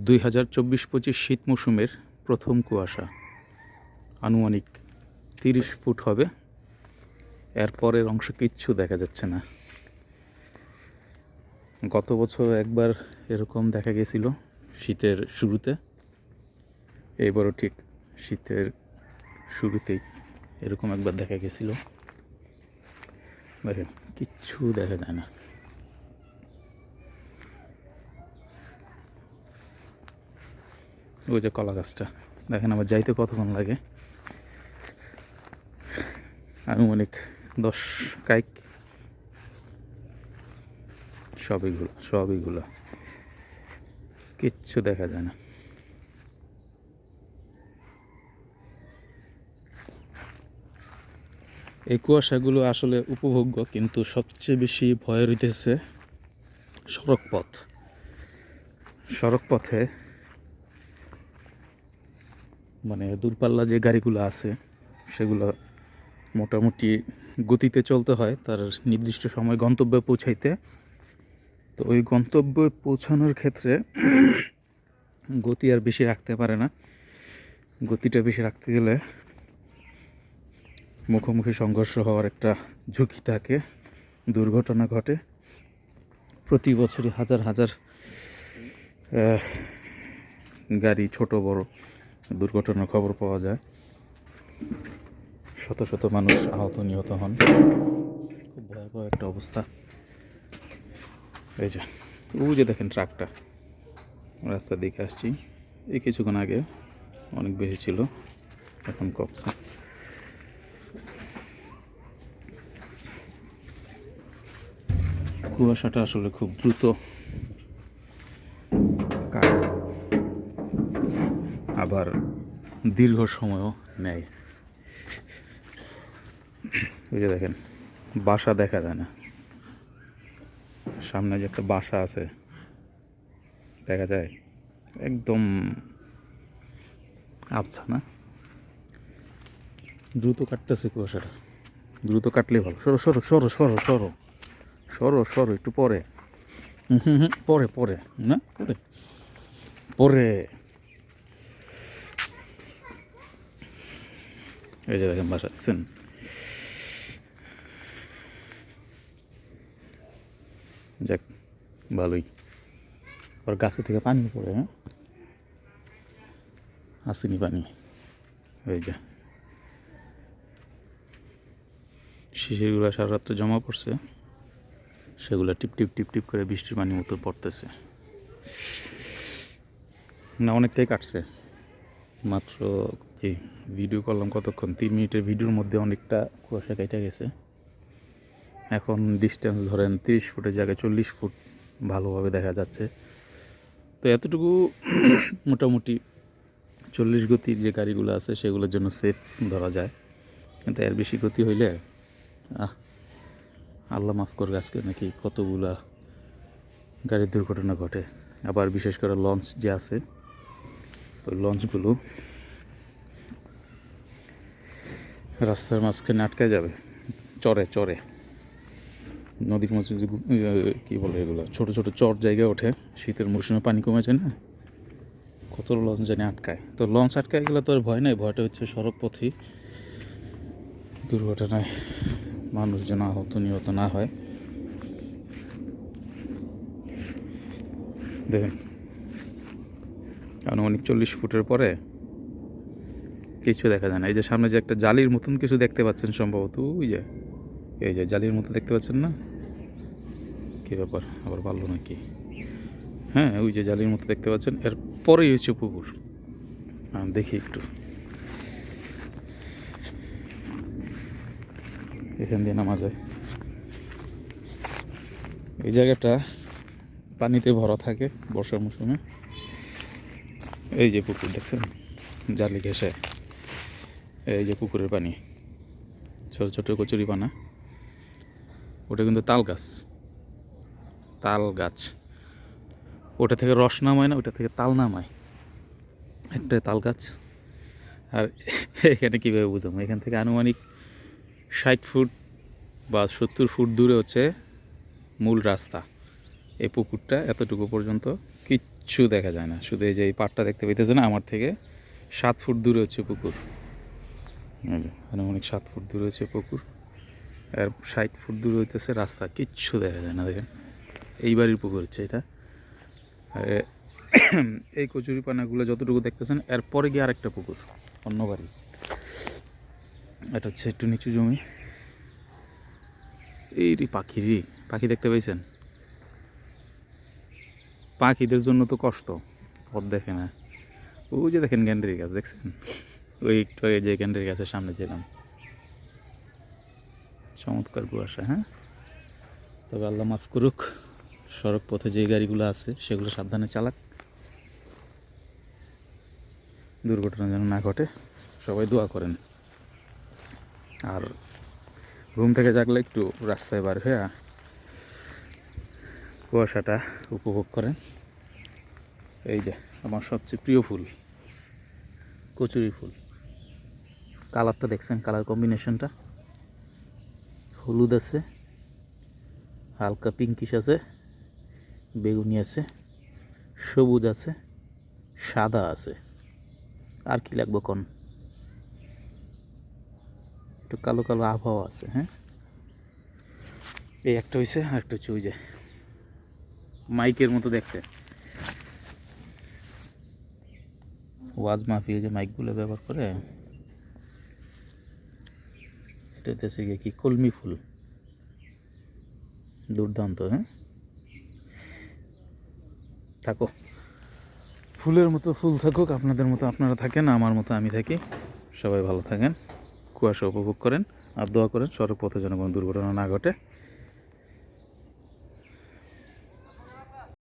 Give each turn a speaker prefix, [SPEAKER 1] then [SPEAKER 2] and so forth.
[SPEAKER 1] দুই হাজার চব্বিশ পঁচিশ শীত মৌসুমের প্রথম কুয়াশা। আনুমানিক তিরিশ ফুট হবে। এরপরের অংশ কিচ্ছু দেখা যাচ্ছে না। গত বছর একবার এরকম দেখা গেছিল শীতের শুরুতে। এবারও ঠিক শীতের শুরুতেই এরকম একবার দেখা গেছিল। দেখেন, কিচ্ছু দেখা যায় না। ওই যে কলা গাছটা। দেখেন আমার যাইতে কতক্ষণ লাগে। আনুমানিক দশ কাইক। সবইগুলো সবইগুলো কিচ্ছু দেখা যায় না। এই কুয়াশাগুলো আসলে উপভোগ্য, কিন্তু সবচেয়ে বেশি ভয় হইতেছে সড়ক পথ সড়ক পথে মানে দূরপাল্লা যে গাড়িগুলো আছে, সেগুলো মোটামুটি গতিতে চলতে হয় তার নির্দিষ্ট সময় গন্তব্যে পৌঁছাইতে। তো ওই গন্তব্যে পৌঁছানোর ক্ষেত্রে গতি আর বেশি রাখতে পারে না। গতিটা বেশি রাখতে গেলে মুখোমুখি সংঘর্ষ হওয়ার একটা ঝুঁকি থাকে, দুর্ঘটনা ঘটে। প্রতি বছরই হাজার হাজার গাড়ি ছোট বড় দুর্ঘটনার খবর পাওয়া যায়। শত শত মানুষ আহত, নিহত হন। খুব ভয়াবহ একটা অবস্থা। এই যে, ওই যে দেখেন ট্রাকটা। রাস্তা দিকে আসছি। এই কিছুক্ষণ আগে অনেক বেশি ছিল, এখন কমছে। কুয়াশাটা আসলে খুব দ্রুত আবার দীর্ঘ সময়ও নেয়। ওই যে দেখেন বাসা দেখা যায় না। সামনে যে একটা বাসা আছে দেখা যায় একদম আবছা না? দ্রুত কাটতেছে কুয়াশাটা দ্রুত কাটলে ভালো। সরো সরো সরো সরো সরো সরো সরো একটু পরে। হুম হুম, পরে পরে না? পরে। পরে। এই যে দেখেন বাসা, দেখছেন? যাক, ভালোই। ওর গাছে থেকে পানি পড়ে হ্যাঁ? আসেনি পানি। ওই যে। শিশিরগুলো সারা রাত্রে জমা পড়ছে। সেগুলো টিপ টিপ টিপ টিপ করে বৃষ্টির পানির মতো পড়তেছে। না, অনেকটাই কাটছে। মাত্র কি ভিডিও করলাম কতক্ষণ? তিন মিনিটের ভিডিওর মধ্যে অনেকটা কুয়াশা কেটে গেছে। এখন ডিস্টেন্স ধরেন তিরিশ ফুটের জায়গায় চল্লিশ ফুট ভালোভাবে দেখা যাচ্ছে। তো এতটুকু মোটামুটি চল্লিশ গতির যে গাড়িগুলো আছে সেগুলোর জন্য সেফ ধরা যায়। কিন্তু এর বেশি গতি হইলে, আহ, আল্লাহ মাফ করবে আজকে নাকি কতগুলা গাড়ির দুর্ঘটনা ঘটে। আবার বিশেষ করে লঞ্চ যে আছে ওই লঞ্চগুলো রাস্তার মাঝখানে আটকে যাবে। চরে চরে। নদীর মাঝে যে ইয়ে, কী বলে এগুলো? ছোট ছোট চর জায়গায় ওঠে। শীতের মৌসুমে পানি কমে যায় না? কত লঞ্চ জানি আটকায়। তো লঞ্চ আটকায় গেলে তো আর ভয় নাই। ভয়টা হচ্ছে সড়ক পথে দুর্ঘটনায় মানুষ যেন আহত নিহত না হয়। দেখেন আনুমানিক চল্লিশ ফুটের পরে কিছু দেখা যায় না। এই যে সামনে যে একটা জালির মতন কিছু দেখতে পাচ্ছেন সম্ভবত, ওই যে, এই যে জালির মতো দেখতে পাচ্ছেন না? কী ব্যাপার, আবার পারল নাকি? হ্যাঁ ওই যে জালির মতো দেখতে পাচ্ছেন, এর পরেই হচ্ছে পুকুর। দেখি একটু। এখান দিয়ে নামা যায়। এই জায়গাটা পানিতে ভরা থাকে বর্ষার মৌসুমে। এই যে পুকুর দেখছেন? জালি ঘেসে এই যে পুকুরের পানি, ছোট ছোট কচুরি পানা। ওটা কিন্তু তাল গাছ। তাল গাছ। ওটা থেকে রস নামায় না, ওটা থেকে তাল নামায়। একটা তাল গাছ। আর এখানে কীভাবে বুঝাবো? এখান থেকে আনুমানিক ষাট ফুট বা সত্তর ফুট দূরে হচ্ছে মূল রাস্তা। এই পুকুরটা এতটুকু পর্যন্ত কিচ্ছু দেখা যায় না। শুধু এই যে এই পাটটা দেখতে পাইতেছে না, আমার থেকে সাত ফুট দূরে হচ্ছে পুকুর। আনুমানিক সাত ফুট দূরে হচ্ছে পুকুর। আর ষাট ফুট দূরে হইতেছে রাস্তা, কিচ্ছু দেখা যায় না, দেখেন। এই বাড়ির পুকুর হচ্ছে এটা। আর এই কচুরি পানাগুলো যতটুকু দেখতেছেন এরপরে গিয়ে আরেকটা পুকুর, অন্য বাড়ি। এটা হচ্ছে একটু নিচু জমি। এই রে পাখি পাখি দেখতে পাইছেন? পাখিদের জন্য তো কষ্ট। পথ দেখে না। ওই যে দেখেন গ্যান্ডারি গাছ, দেখছেন? ওই একটু আগে যে গ্যান্ডারি গাছের সামনে ছিলাম। চমৎকার কুয়াশা হ্যাঁ? তবে আল্লাহ মাফ করুক, সড়ক পথে যে গাড়িগুলো আছে, সেগুলো সাবধানে চালাক। দুর্ঘটনা যেন না ঘটে, সবাই দোয়া করেন। আর ঘুম থেকে জাগলে একটু রাস্তায় বার হয়ে কুয়াশাটা উপভোগ করেন। এই যে আমার সবচেয়ে প্রিয় ফুল, কচুরি ফুল। কালারটা দেখছেন, কালার কম্বিনেশনটা। হলুদ আছে, হালকা পিঙ্কিশ আছে, বেগুনি আছে, সবুজ আছে, সাদা আছে। আর কি লাগবে কোন? একটু কালো কালো আবহাওয়া আছে হ্যাঁ? এই একটা হয়েছে আর একটা হচ্ছে ওই যে মাইকের মতো দেখতে। ওয়াজ মাহফিল যে মাইকগুলো ব্যবহার করে এটা হচ্ছে গিয়ে কি? কলমি ফুল। দুর্দান্ত হ্যাঁ? থাকো। ফুলের মতো ফুল থাকুক আপনাদের মতো আপনারা থাকেন আমার মতো আমি থাকি। সবাই ভালো থাকেন কুয়াশা উপভোগ করেন আর দোয়া করেন সড়ক পথে যেন কোনো দুর্ঘটনা না ঘটে।